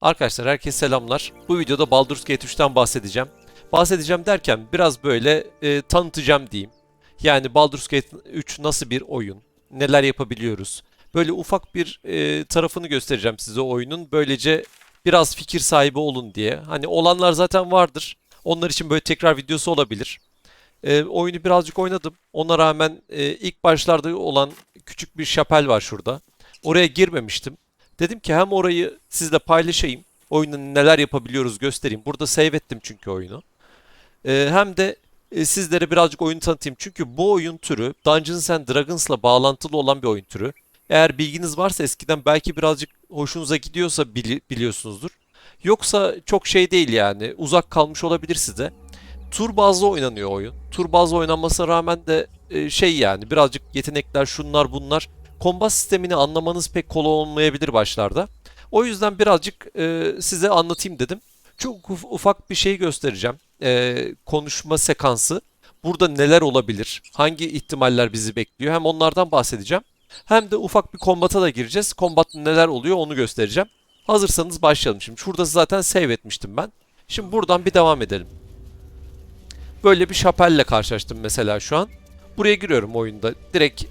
Arkadaşlar herkese selamlar. Bu videoda Baldur's Gate 3'ten bahsedeceğim. Bahsedeceğim derken biraz böyle e, tanıtacağım diyeyim. Yani Baldur's Gate 3 nasıl bir oyun? Neler yapabiliyoruz? Böyle ufak bir e, tarafını göstereceğim size oyunun. Böylece biraz fikir sahibi olun diye. Hani olanlar zaten vardır. Onlar için böyle tekrar videosu olabilir. E, oyunu birazcık oynadım. Ona rağmen e, ilk başlarda olan küçük bir şapel var şurada. Oraya girmemiştim. Dedim ki hem orayı sizle paylaşayım. Oyunda neler yapabiliyoruz göstereyim. Burada save ettim çünkü oyunu. Ee, hem de e, sizlere birazcık oyunu tanıtayım. Çünkü bu oyun türü Dungeons and Dragons'la bağlantılı olan bir oyun türü. Eğer bilginiz varsa eskiden belki birazcık hoşunuza gidiyorsa bili- biliyorsunuzdur. Yoksa çok şey değil yani. Uzak kalmış olabilir size. Tur bazlı oynanıyor oyun. Tur bazlı oynanmasına rağmen de e, şey yani birazcık yetenekler şunlar bunlar kombat sistemini anlamanız pek kolay olmayabilir başlarda. O yüzden birazcık e, size anlatayım dedim. Çok uf- ufak bir şey göstereceğim. E, konuşma sekansı. Burada neler olabilir? Hangi ihtimaller bizi bekliyor? Hem onlardan bahsedeceğim. Hem de ufak bir kombata da gireceğiz. Kombatta neler oluyor onu göstereceğim. Hazırsanız başlayalım şimdi. Şurada zaten save etmiştim ben. Şimdi buradan bir devam edelim. Böyle bir şapelle karşılaştım mesela şu an. Buraya giriyorum oyunda. Direkt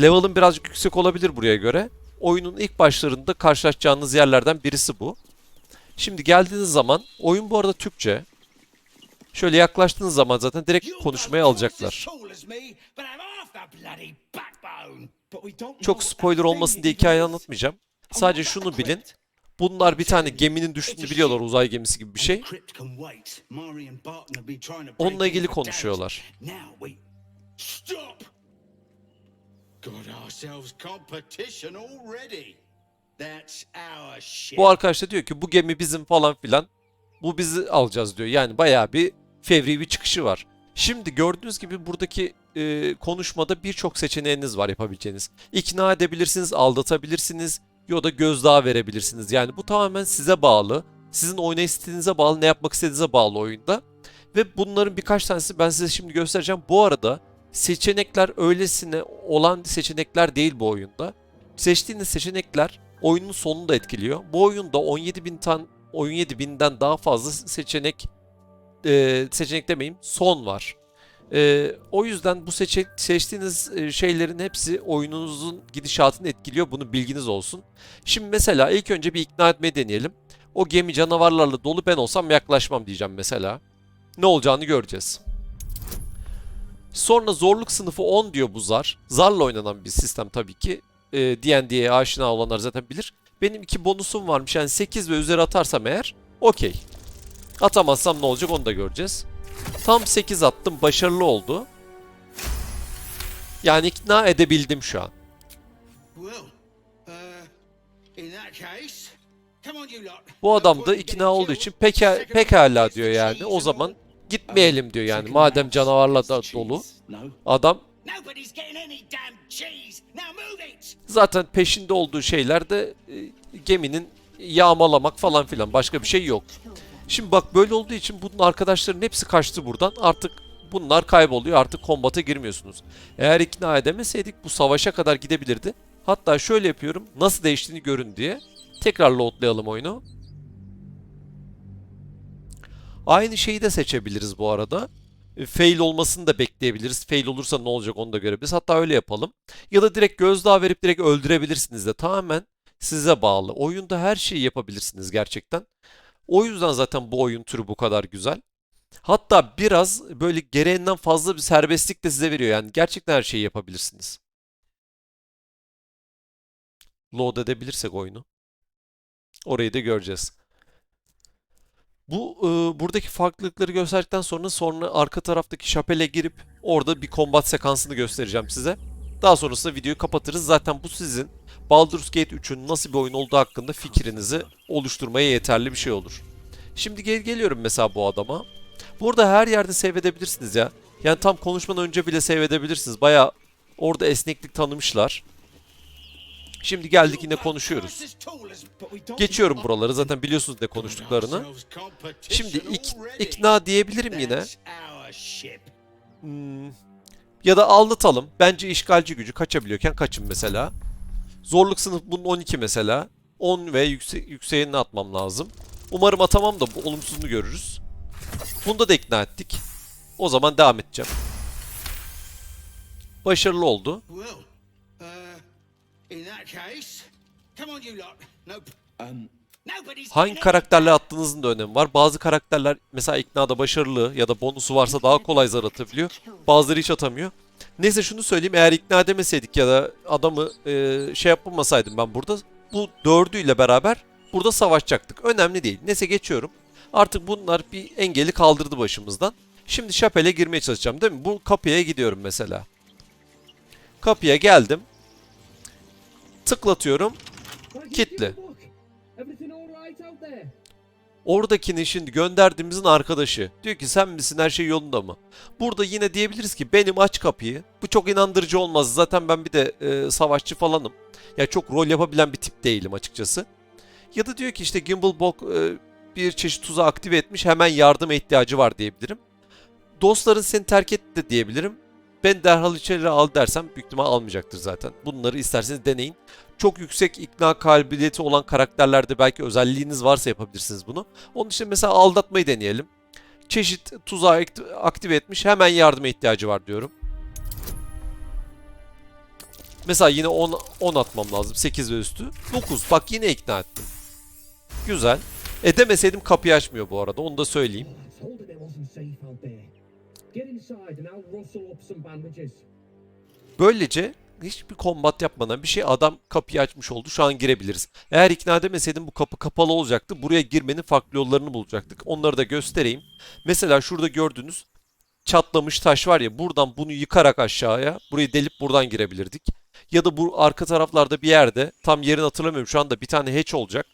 Level'ın birazcık yüksek olabilir buraya göre. Oyunun ilk başlarında karşılaşacağınız yerlerden birisi bu. Şimdi geldiğiniz zaman oyun bu arada Türkçe. Şöyle yaklaştığınız zaman zaten direkt konuşmaya alacaklar. Çok spoiler olmasın diye hikayeyi anlatmayacağım. Sadece şunu bilin. Bunlar bir tane geminin düştüğünü biliyorlar uzay gemisi gibi bir şey. Onunla ilgili konuşuyorlar. Bu arkadaş da diyor ki bu gemi bizim falan filan. Bu bizi alacağız diyor. Yani bayağı bir fevri bir çıkışı var. Şimdi gördüğünüz gibi buradaki e, konuşmada birçok seçeneğiniz var yapabileceğiniz. İkna edebilirsiniz, aldatabilirsiniz ya da gözdağı verebilirsiniz. Yani bu tamamen size bağlı. Sizin oynayış bağlı, ne yapmak istediğinize bağlı oyunda. Ve bunların birkaç tanesi ben size şimdi göstereceğim. Bu arada seçenekler öylesine olan seçenekler değil bu oyunda. Seçtiğiniz seçenekler oyunun sonunu da etkiliyor. Bu oyunda 17.000 tan 17.000'den daha fazla seçenek e, seçenek demeyeyim son var. E, o yüzden bu seçe seçtiğiniz e, şeylerin hepsi oyununuzun gidişatını etkiliyor. Bunu bilginiz olsun. Şimdi mesela ilk önce bir ikna etmeyi deneyelim. O gemi canavarlarla dolu ben olsam yaklaşmam diyeceğim mesela. Ne olacağını göreceğiz. Sonra zorluk sınıfı 10 diyor bu zar. Zarla oynanan bir sistem tabii ki. E, D&D'ye aşina olanlar zaten bilir. Benim iki bonusum varmış. Yani 8 ve üzeri atarsam eğer okey. Atamazsam ne olacak onu da göreceğiz. Tam 8 attım. Başarılı oldu. Yani ikna edebildim şu an. Uh. Bu adam da ikna olduğu için peka, pekala diyor yani. O zaman gitmeyelim diyor yani. Madem canavarla da dolu. Adam zaten peşinde olduğu şeyler de e, geminin yağmalamak falan filan. Başka bir şey yok. Şimdi bak böyle olduğu için bunun arkadaşların hepsi kaçtı buradan. Artık bunlar kayboluyor. Artık kombata girmiyorsunuz. Eğer ikna edemeseydik bu savaşa kadar gidebilirdi. Hatta şöyle yapıyorum. Nasıl değiştiğini görün diye. Tekrar loadlayalım oyunu. Aynı şeyi de seçebiliriz bu arada. E, Fail olmasını da bekleyebiliriz. Fail olursa ne olacak onu da görebiliriz. Hatta öyle yapalım. Ya da direkt gözdağı verip direkt öldürebilirsiniz de. Tamamen size bağlı. Oyunda her şeyi yapabilirsiniz gerçekten. O yüzden zaten bu oyun türü bu kadar güzel. Hatta biraz böyle gereğinden fazla bir serbestlik de size veriyor. Yani gerçekten her şeyi yapabilirsiniz. Load edebilirsek oyunu. Orayı da göreceğiz. Bu e, buradaki farklılıkları gösterdikten sonra sonra arka taraftaki şapele girip orada bir kombat sekansını göstereceğim size. Daha sonrasında videoyu kapatırız. Zaten bu sizin Baldur's Gate 3'ün nasıl bir oyun olduğu hakkında fikrinizi oluşturmaya yeterli bir şey olur. Şimdi gel geliyorum mesela bu adama. Burada her yerde save edebilirsiniz ya. Yani tam konuşmadan önce bile save edebilirsiniz. Baya orada esneklik tanımışlar. Şimdi geldik yine konuşuyoruz. Geçiyorum buraları zaten biliyorsunuz ne konuştuklarını. Şimdi ik- ikna diyebilirim yine. Hmm, Ya da aldatalım. Bence işgalci gücü kaçabiliyorken kaçın mesela. Zorluk sınıf bunun 12 mesela. 10 ve yüksek, yükseğini atmam lazım. Umarım atamam da bu olumsuzunu görürüz. Bunda da ikna ettik. O zaman devam edeceğim. Başarılı oldu. İn that case, come on, you lot. Nope. Um, Nobody's. Hangi karakterle attığınızın da önemi var. Bazı karakterler mesela iknada başarılı ya da bonusu varsa daha kolay zar atabiliyor. Bazıları hiç atamıyor. Neyse şunu söyleyeyim eğer ikna edemeseydik ya da adamı e, şey yapmasaydım ben burada bu dördüyle beraber burada savaşacaktık. Önemli değil. Neyse geçiyorum. Artık bunlar bir engeli kaldırdı başımızdan. Şimdi şapele girmeye çalışacağım değil mi? Bu kapıya gidiyorum mesela. Kapıya geldim. Tıklatıyorum. There? Oradakini şimdi gönderdiğimizin arkadaşı. Diyor ki sen misin her şey yolunda mı? Burada yine diyebiliriz ki benim aç kapıyı. Bu çok inandırıcı olmaz. Zaten ben bir de e, savaşçı falanım. Ya çok rol yapabilen bir tip değilim açıkçası. Ya da diyor ki işte Gimbal e, bir çeşit tuzağı aktive etmiş hemen yardıma ihtiyacı var diyebilirim. Dostların seni terk etti de diyebilirim. Ben derhal içeri al dersem büyük ihtimal almayacaktır zaten. Bunları isterseniz deneyin. Çok yüksek ikna kabiliyeti olan karakterlerde belki özelliğiniz varsa yapabilirsiniz bunu. Onun için mesela aldatmayı deneyelim. Çeşit tuzağı akti- aktive etmiş hemen yardıma ihtiyacı var diyorum. Mesela yine 10, 10 atmam lazım. 8 ve üstü. 9. Bak yine ikna ettim. Güzel. Edemeseydim kapıyı açmıyor bu arada. Onu da söyleyeyim. Böylece hiçbir kombat yapmadan bir şey adam kapıyı açmış oldu. Şu an girebiliriz. Eğer ikna edemeseydim bu kapı kapalı olacaktı. Buraya girmenin farklı yollarını bulacaktık. Onları da göstereyim. Mesela şurada gördüğünüz çatlamış taş var ya buradan bunu yıkarak aşağıya burayı delip buradan girebilirdik. Ya da bu arka taraflarda bir yerde tam yerini hatırlamıyorum şu anda bir tane hatch olacak.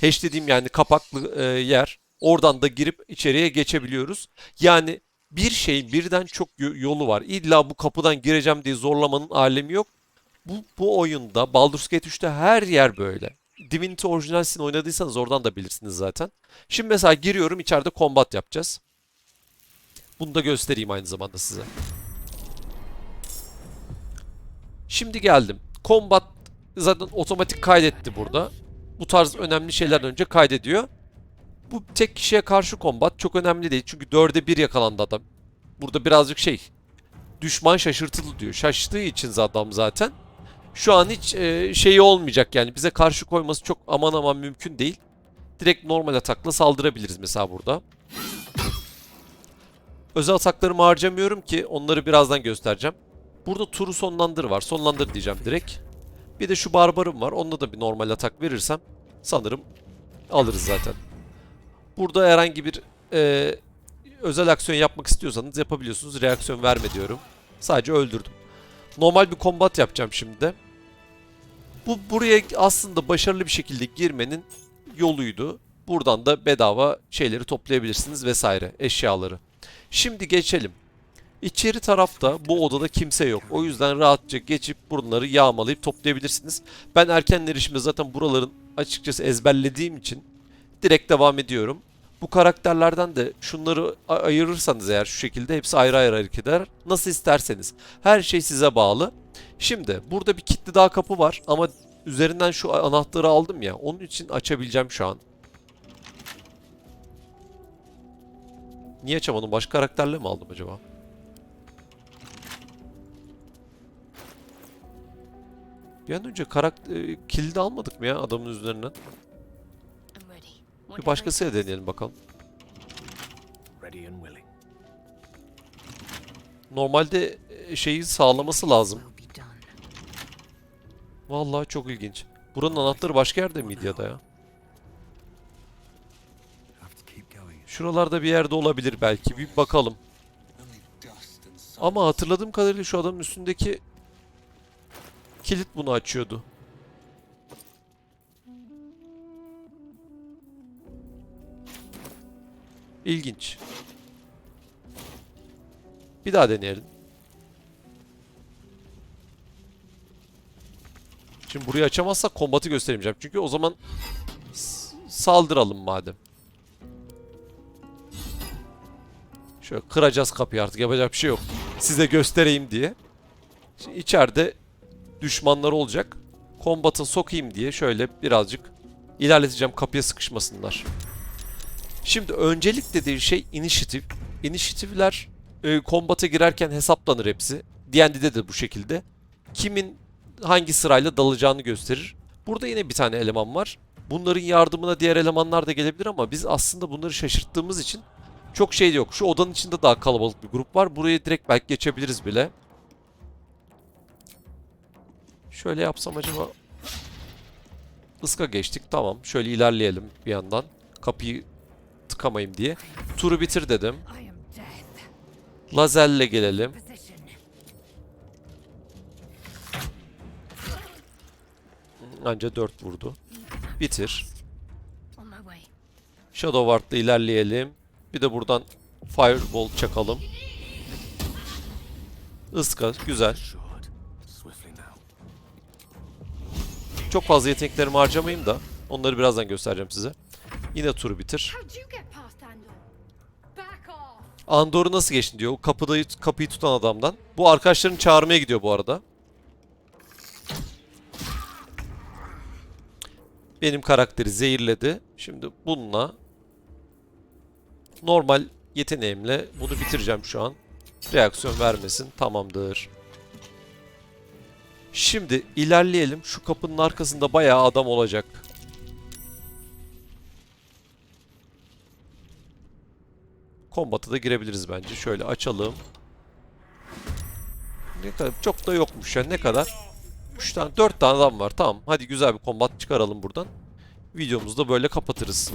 Hatch dediğim yani kapaklı e, yer. Oradan da girip içeriye geçebiliyoruz. Yani bir şeyin birden çok yo- yolu var. İlla bu kapıdan gireceğim diye zorlamanın alemi yok. Bu, bu oyunda Baldur's Gate 3'te her yer böyle. Divinity Original Sin oynadıysanız oradan da bilirsiniz zaten. Şimdi mesela giriyorum içeride combat yapacağız. Bunu da göstereyim aynı zamanda size. Şimdi geldim. Combat zaten otomatik kaydetti burada. Bu tarz önemli şeylerden önce kaydediyor. Bu tek kişiye karşı kombat çok önemli değil. Çünkü dörde bir yakalandı adam. Burada birazcık şey. Düşman şaşırtılı diyor. Şaştığı için adam zaten. Şu an hiç e, şeyi olmayacak yani. Bize karşı koyması çok aman aman mümkün değil. Direkt normal atakla saldırabiliriz mesela burada. Özel ataklarımı harcamıyorum ki onları birazdan göstereceğim. Burada turu sonlandır var. Sonlandır diyeceğim direkt. Bir de şu barbarım var. Onda da bir normal atak verirsem sanırım alırız zaten. Burada herhangi bir e, özel aksiyon yapmak istiyorsanız yapabiliyorsunuz. Reaksiyon verme diyorum. Sadece öldürdüm. Normal bir combat yapacağım şimdi. Bu buraya aslında başarılı bir şekilde girmenin yoluydu. Buradan da bedava şeyleri toplayabilirsiniz vesaire eşyaları. Şimdi geçelim. İçeri tarafta bu odada kimse yok. O yüzden rahatça geçip bunları yağmalayıp toplayabilirsiniz. Ben erken erişimde zaten buraların açıkçası ezberlediğim için direkt devam ediyorum. Bu karakterlerden de şunları ayırırsanız eğer şu şekilde hepsi ayrı ayrı hareket eder. Nasıl isterseniz. Her şey size bağlı. Şimdi burada bir kilitli daha kapı var ama üzerinden şu anahtarı aldım ya. Onun için açabileceğim şu an. Niye açamadım? Başka karakterle mi aldım acaba? Bir an önce karakter kilidi almadık mı ya adamın üzerinden? Bir başkasıyla deneyelim bakalım. Normalde e, şeyi sağlaması lazım. Vallahi çok ilginç. Buranın anahtarı başka yerde miydi ya da ya? Şuralarda bir yerde olabilir belki. Bir bakalım. Ama hatırladığım kadarıyla şu adamın üstündeki kilit bunu açıyordu. İlginç. Bir daha deneyelim. Şimdi burayı açamazsak kombatı gösteremeyeceğim. Çünkü o zaman saldıralım madem. Şöyle kıracağız kapıyı artık yapacak bir şey yok. Size göstereyim diye. Şimdi içeride düşmanlar olacak. Kombat'a sokayım diye şöyle birazcık ilerleteceğim kapıya sıkışmasınlar. Şimdi öncelik dediği şey inisiyatif. İnisiyatifler e, kombata girerken hesaplanır hepsi. D&D'de de bu şekilde. Kimin hangi sırayla dalacağını gösterir. Burada yine bir tane eleman var. Bunların yardımına diğer elemanlar da gelebilir ama biz aslında bunları şaşırttığımız için çok şey yok. Şu odanın içinde daha kalabalık bir grup var. Buraya direkt belki geçebiliriz bile. Şöyle yapsam acaba... Iska geçtik tamam. Şöyle ilerleyelim bir yandan. Kapıyı tıkamayayım diye. Turu bitir dedim. Lazelle gelelim. Anca 4 vurdu. Bitir. Shadow Ward'da ilerleyelim. Bir de buradan Fireball çakalım. Iska güzel. Çok fazla yeteneklerimi harcamayayım da onları birazdan göstereceğim size. Yine turu bitir. Andor'u nasıl geçtin diyor. Kapıda kapıyı tutan adamdan. Bu arkadaşlarını çağırmaya gidiyor bu arada. Benim karakteri zehirledi. Şimdi bununla normal yeteneğimle bunu bitireceğim şu an. Reaksiyon vermesin. Tamamdır. Şimdi ilerleyelim. Şu kapının arkasında bayağı adam olacak. Kombat'a da girebiliriz bence. Şöyle açalım. Ne kadar çok da yokmuş ya. Ne kadar? 3 tane 4 tane adam var. Tamam. Hadi güzel bir kombat çıkaralım buradan. Videomuzu da böyle kapatırız.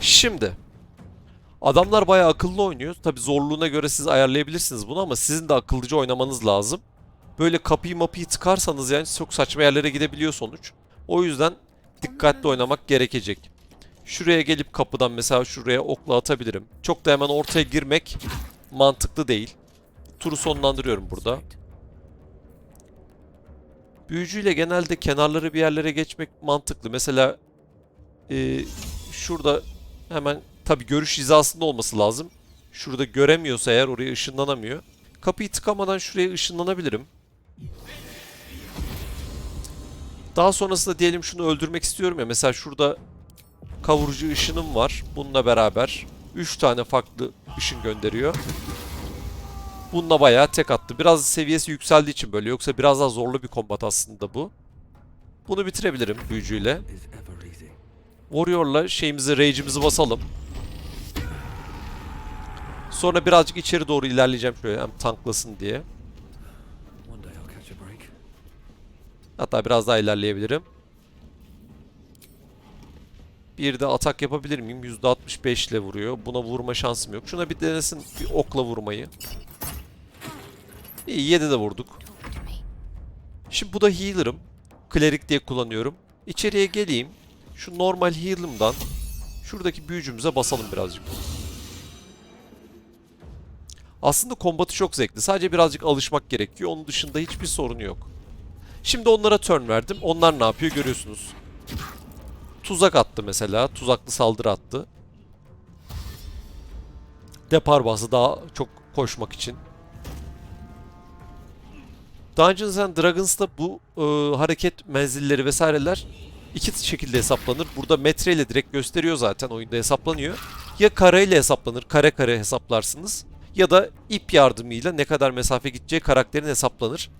Şimdi adamlar bayağı akıllı oynuyor. Tabi zorluğuna göre siz ayarlayabilirsiniz bunu ama sizin de akıllıca oynamanız lazım. Böyle kapıyı mapıyı tıkarsanız yani çok saçma yerlere gidebiliyor sonuç. O yüzden dikkatli oynamak gerekecek. Şuraya gelip kapıdan mesela şuraya okla atabilirim. Çok da hemen ortaya girmek mantıklı değil. Turu sonlandırıyorum burada. Büyücüyle genelde kenarları bir yerlere geçmek mantıklı. Mesela e, şurada hemen tabi görüş hizasında olması lazım. Şurada göremiyorsa eğer oraya ışınlanamıyor. Kapıyı tıkamadan şuraya ışınlanabilirim. Daha sonrasında diyelim şunu öldürmek istiyorum ya. Mesela şurada kavurucu ışınım var. Bununla beraber 3 tane farklı ışın gönderiyor. Bununla bayağı tek attı. Biraz seviyesi yükseldiği için böyle. Yoksa biraz daha zorlu bir kombat aslında bu. Bunu bitirebilirim büyücüyle. Warrior'la şeyimizi, rage'imizi basalım. Sonra birazcık içeri doğru ilerleyeceğim şöyle hem tanklasın diye. Hatta biraz daha ilerleyebilirim. Bir de atak yapabilir miyim? %65 ile vuruyor. Buna vurma şansım yok. Şuna bir denesin bir okla vurmayı. İyi 7 de vurduk. Şimdi bu da healer'ım. Cleric diye kullanıyorum. İçeriye geleyim. Şu normal heal'ımdan şuradaki büyücümüze basalım birazcık. Aslında kombatı çok zevkli. Sadece birazcık alışmak gerekiyor. Onun dışında hiçbir sorunu yok. Şimdi onlara turn verdim. Onlar ne yapıyor görüyorsunuz. Tuzak attı mesela. Tuzaklı saldırı attı. Depar bastı daha çok koşmak için. Dungeons and Dragons'ta bu e, hareket menzilleri vesaireler iki şekilde hesaplanır. Burada metre ile direkt gösteriyor zaten oyunda hesaplanıyor. Ya kare ile hesaplanır, kare kare hesaplarsınız. Ya da ip yardımıyla ne kadar mesafe gideceği karakterin hesaplanır.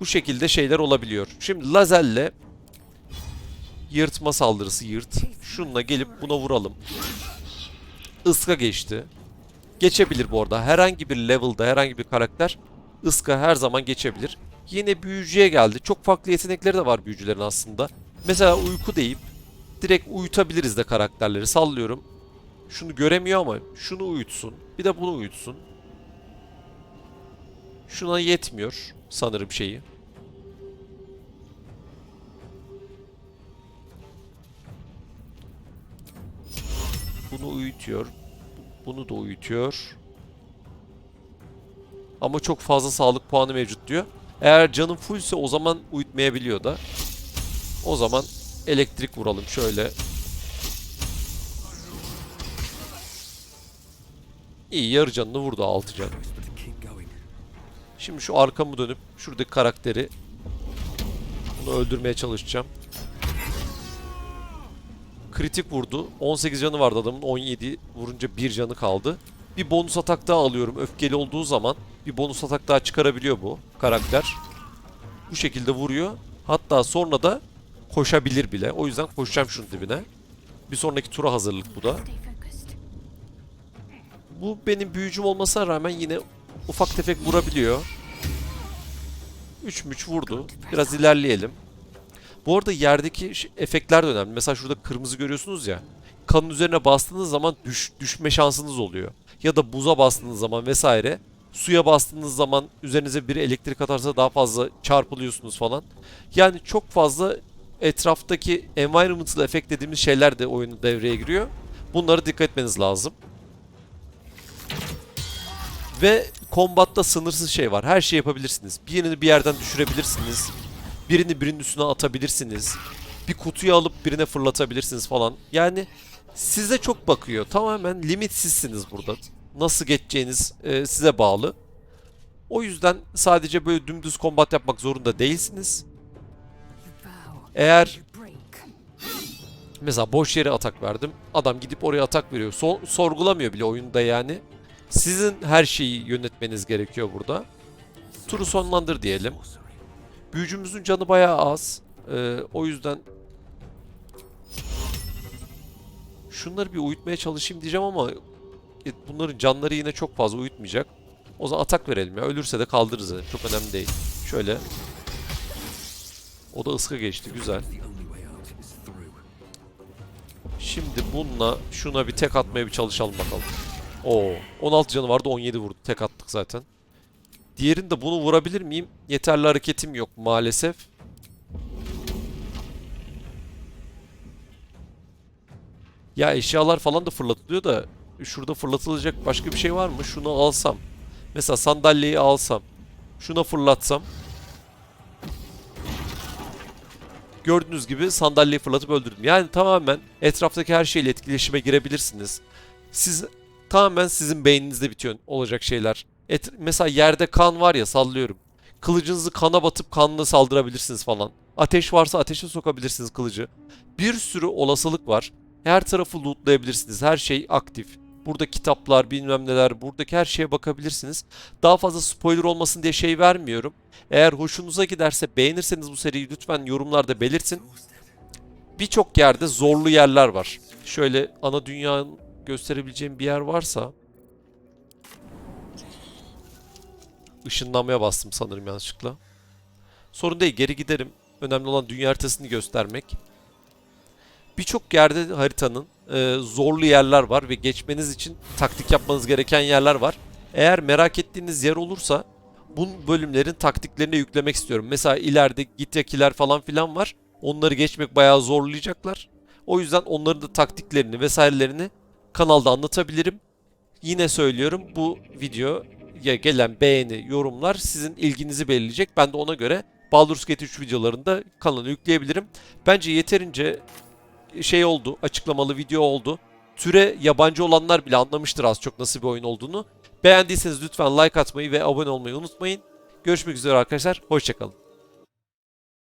Bu şekilde şeyler olabiliyor. Şimdi lazerle yırtma saldırısı yırt. Şununla gelip buna vuralım. Iska geçti. Geçebilir bu arada. Herhangi bir level'da herhangi bir karakter ıska her zaman geçebilir. Yine büyücüye geldi. Çok farklı yetenekleri de var büyücülerin aslında. Mesela uyku deyip direkt uyutabiliriz de karakterleri. Sallıyorum. Şunu göremiyor ama şunu uyutsun. Bir de bunu uyutsun. Şuna yetmiyor sanırım şeyi. Bunu uyutuyor. Bunu da uyutuyor. Ama çok fazla sağlık puanı mevcut diyor. Eğer canın fullse o zaman uyutmayabiliyor da. O zaman elektrik vuralım şöyle. İyi yarı canını vurdu 6 can. Şimdi şu arkamı dönüp şuradaki karakteri Bunu öldürmeye çalışacağım. Kritik vurdu. 18 canı vardı adamın. 17 vurunca 1 canı kaldı. Bir bonus atak daha alıyorum. Öfkeli olduğu zaman bir bonus atak daha çıkarabiliyor bu karakter. Bu şekilde vuruyor. Hatta sonra da koşabilir bile. O yüzden koşacağım şunun dibine. Bir sonraki tura hazırlık bu da. Bu benim büyücüm olmasına rağmen yine ufak tefek vurabiliyor. 3 müç vurdu. Biraz ilerleyelim. Bu arada yerdeki efektler de önemli. Mesela şurada kırmızı görüyorsunuz ya. Kanın üzerine bastığınız zaman düş, düşme şansınız oluyor. Ya da buza bastığınız zaman vesaire. Suya bastığınız zaman üzerinize biri elektrik atarsa daha fazla çarpılıyorsunuz falan. Yani çok fazla etraftaki environmental effect dediğimiz şeyler de oyunu devreye giriyor. Bunlara dikkat etmeniz lazım. Ve kombatta sınırsız şey var. Her şey yapabilirsiniz. Birini bir yerden düşürebilirsiniz. Birini birinin üstüne atabilirsiniz. Bir kutuyu alıp birine fırlatabilirsiniz falan. Yani size çok bakıyor. Tamamen limitsizsiniz burada. Nasıl geçeceğiniz e, size bağlı. O yüzden sadece böyle dümdüz kombat yapmak zorunda değilsiniz. Eğer. Mesela boş yere atak verdim. Adam gidip oraya atak veriyor. So- sorgulamıyor bile oyunda yani. Sizin her şeyi yönetmeniz gerekiyor burada. Turu sonlandır diyelim. Büyücümüzün canı bayağı az. Ee, o yüzden şunları bir uyutmaya çalışayım diyeceğim ama e, bunların canları yine çok fazla uyutmayacak. O zaman atak verelim ya. Ölürse de kaldırırız. Çok önemli değil. Şöyle. O da ıska geçti. Güzel. Şimdi bununla şuna bir tek atmaya bir çalışalım bakalım. Oo, 16 canı vardı 17 vurdu. Tek attık zaten. Diğerinde bunu vurabilir miyim? Yeterli hareketim yok maalesef. Ya eşyalar falan da fırlatılıyor da şurada fırlatılacak başka bir şey var mı? Şunu alsam. Mesela sandalyeyi alsam. Şuna fırlatsam. Gördüğünüz gibi sandalyeyi fırlatıp öldürdüm. Yani tamamen etraftaki her şeyle etkileşime girebilirsiniz. Siz tamamen sizin beyninizde bitiyor olacak şeyler. Et, mesela yerde kan var ya sallıyorum. Kılıcınızı kana batıp kanla saldırabilirsiniz falan. Ateş varsa ateşe sokabilirsiniz kılıcı. Bir sürü olasılık var. Her tarafı lootlayabilirsiniz. Her şey aktif. Burada kitaplar bilmem neler buradaki her şeye bakabilirsiniz. Daha fazla spoiler olmasın diye şey vermiyorum. Eğer hoşunuza giderse beğenirseniz bu seriyi lütfen yorumlarda belirtin. Birçok yerde zorlu yerler var. Şöyle ana dünyanın gösterebileceğim bir yer varsa ışınlanmaya bastım sanırım yanlışlıkla. Sorun değil geri giderim. Önemli olan dünya haritasını göstermek. Birçok yerde haritanın e, zorlu yerler var ve geçmeniz için taktik yapmanız gereken yerler var. Eğer merak ettiğiniz yer olursa bu bölümlerin taktiklerini yüklemek istiyorum. Mesela ileride gityakiler falan filan var. Onları geçmek bayağı zorlayacaklar. O yüzden onların da taktiklerini vesairelerini kanalda anlatabilirim. Yine söylüyorum bu videoya gelen beğeni, yorumlar sizin ilginizi belirleyecek. Ben de ona göre Baldur's Gate 3 videolarında kanala yükleyebilirim. Bence yeterince şey oldu, açıklamalı video oldu. Türe yabancı olanlar bile anlamıştır az çok nasıl bir oyun olduğunu. Beğendiyseniz lütfen like atmayı ve abone olmayı unutmayın. Görüşmek üzere arkadaşlar, hoşçakalın.